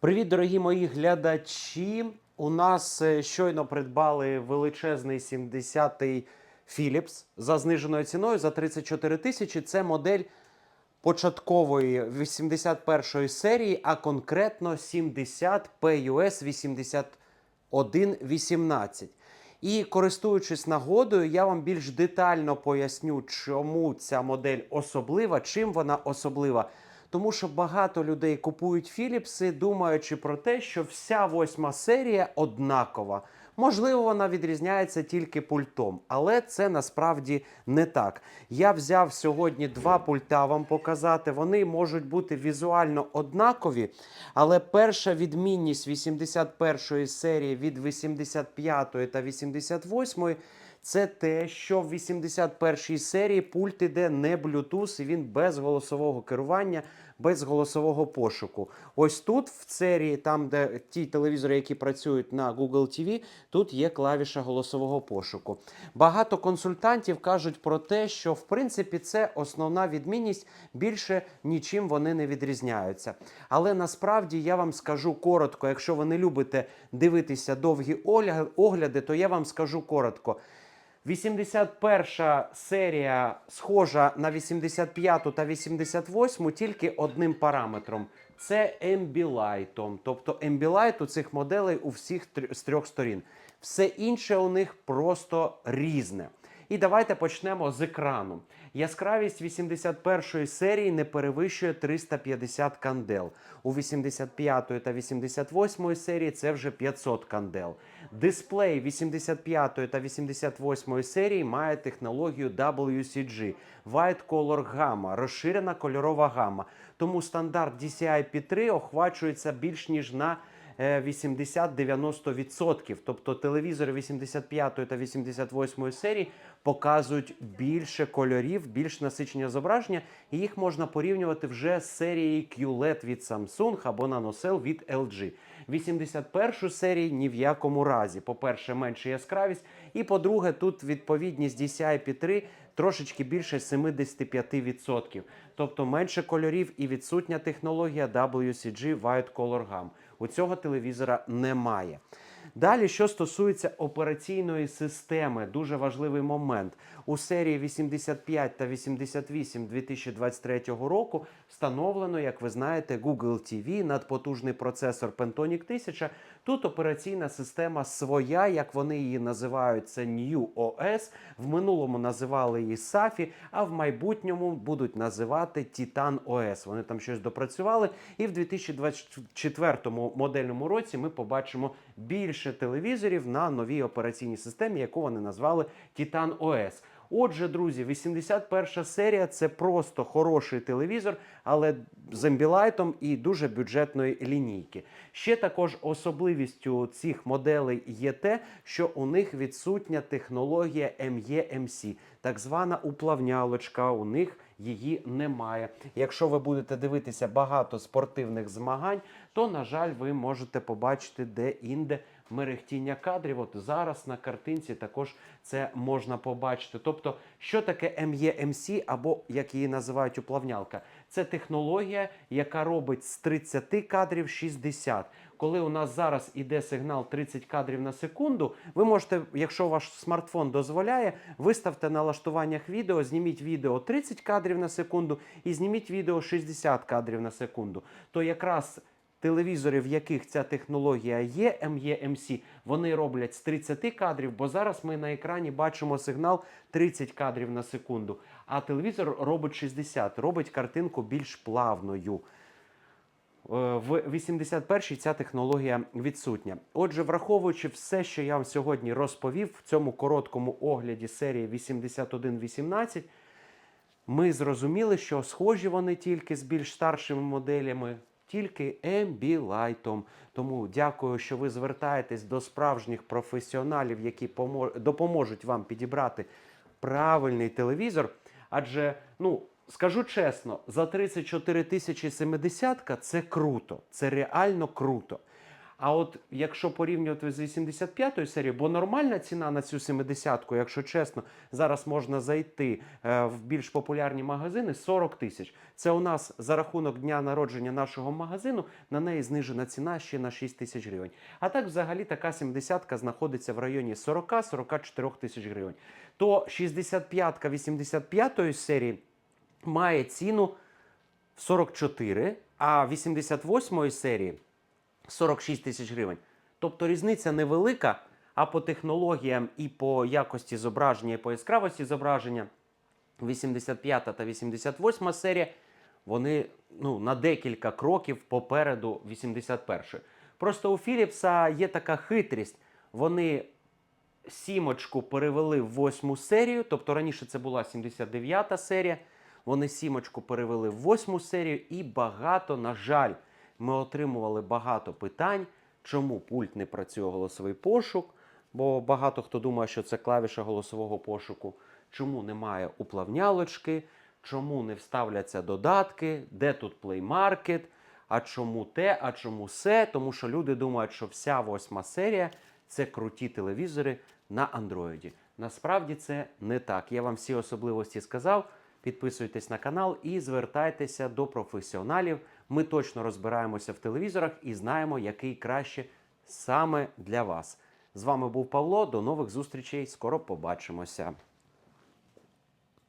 Привіт, дорогі мої глядачі. У нас е, щойно придбали величезний 70-й Philips за зниженою ціною за 34 тисячі. Це модель початкової 81-ї серії, а конкретно 70 PUS 8118. І користуючись нагодою, я вам більш детально поясню, чому ця модель особлива, чим вона особлива. Тому що багато людей купують Філіпси, думаючи про те, що вся восьма серія однакова. Можливо, вона відрізняється тільки пультом, але це насправді не так. Я взяв сьогодні два пульта вам показати. Вони можуть бути візуально однакові, але перша відмінність 81-ї серії від 85-ї та 88-ї це те, що в 81-й серії пульт іде не Bluetooth, і він без голосового керування, без голосового пошуку. Ось тут, в серії, там, де ті телевізори, які працюють на Google TV, тут є клавіша голосового пошуку. Багато консультантів кажуть про те, що в принципі це основна відмінність, більше нічим вони не відрізняються. Але насправді я вам скажу коротко, якщо ви не любите дивитися довгі огляди, то я вам скажу коротко. 81 серія схожа на 85 та 88 тільки одним параметром. Це ембілайтом. Тобто ембілайт у цих моделей у всіх з трьох сторін. Все інше у них просто різне. І давайте почнемо з екрану. Яскравість 81 серії не перевищує 350 кандел. У 85 та 88 серії це вже 500 кандел. Дисплей 85 та 88 серії має технологію WCG White Color Gamma, розширена кольорова гама. Тому стандарт DCI-P3 охвачується більш ніж на 80-90%. Тобто телевізори 85 та 88 серії показують більше кольорів, більш насичення зображення, і їх можна порівнювати вже з серією QLED від Samsung або NanoCell від LG. 81 серії ні в якому разі. По-перше, менша яскравість, і по-друге, тут відповідність DCI-P3 трошечки більше 75%. Тобто менше кольорів і відсутня технологія WCG White Color Gam. У цього телевізора немає. Далі, що стосується операційної системи, дуже важливий момент. У серії 85 та 88 2023 року встановлено, як ви знаєте, Google TV, надпотужний процесор Pentonic 1000. Тут операційна система своя, як вони її називають, це New OS. В минулому називали її SAFI, а в майбутньому будуть називати Titan OS. Вони там щось допрацювали. І в 2024 модельному році ми побачимо більше телевізорів на новій операційній системі, яку вони назвали Titan OS. Отже, друзі, 81 серія це просто хороший телевізор, але з ембілайтом і дуже бюджетної лінійки. Ще також особливістю цих моделей є те, що у них відсутня технологія MEMC, так звана уплавнялочка. У них її немає. Якщо ви будете дивитися багато спортивних змагань, то на жаль, ви можете побачити де-інде мерехтіння кадрів. От зараз на картинці також це можна побачити. Тобто, що таке MEMC, або як її називають уплавнялка, це технологія, яка робить з 30 кадрів 60. Коли у нас зараз іде сигнал 30 кадрів на секунду, ви можете, якщо ваш смартфон дозволяє, виставте на налаштуваннях відео, зніміть відео 30 кадрів на секунду і зніміть відео 60 кадрів на секунду. То якраз телевізори, в яких ця технологія є, MEMC, вони роблять з 30 кадрів, бо зараз ми на екрані бачимо сигнал 30 кадрів на секунду. А телевізор робить 60, робить картинку більш плавною. Е, В 81-й ця технологія відсутня. Отже, враховуючи все, що я вам сьогодні розповів в цьому короткому огляді серії 8118, ми зрозуміли, що схожі вони тільки з більш старшими моделями, тільки ембілайтом. Тому дякую, що ви звертаєтесь до справжніх професіоналів, які помо- допоможуть вам підібрати правильний телевізор. Адже, ну, скажу чесно, за 34 тисячі 70 це круто, це реально круто. А от якщо порівнювати з 85-ю серією, бо нормальна ціна на цю 70-ку, якщо чесно, зараз можна зайти е, в більш популярні магазини 40 тисяч. Це у нас за рахунок дня народження нашого магазину на неї знижена ціна ще на 6 тисяч гривень. А так, взагалі, така 70-ка знаходиться в районі 40-44 тисяч гривень. То 65-ка 85-ї серії має ціну в 44, а 88-ї серії 46 тисяч гривень. Тобто різниця невелика, а по технологіям і по якості зображення, і по яскравості зображення 85 та 88 серія, вони ну, на декілька кроків попереду 81. Просто у Філіпса є така хитрість. Вони сімочку перевели в восьму серію, тобто раніше це була 79-та серія. Вони сімочку перевели в восьму серію, і багато, на жаль, ми отримували багато питань, чому пульт не працює голосовий пошук, бо багато хто думає, що це клавіша голосового пошуку, чому немає уплавнялочки, чому не вставляться додатки, де тут Market, а чому те, а чому се, тому що люди думають, що вся восьма серія це круті телевізори на андроїді. Насправді це не так. Я вам всі особливості сказав. Підписуйтесь на канал і звертайтеся до професіоналів. Ми точно розбираємося в телевізорах і знаємо, який краще саме для вас. З вами був Павло. До нових зустрічей. Скоро побачимося.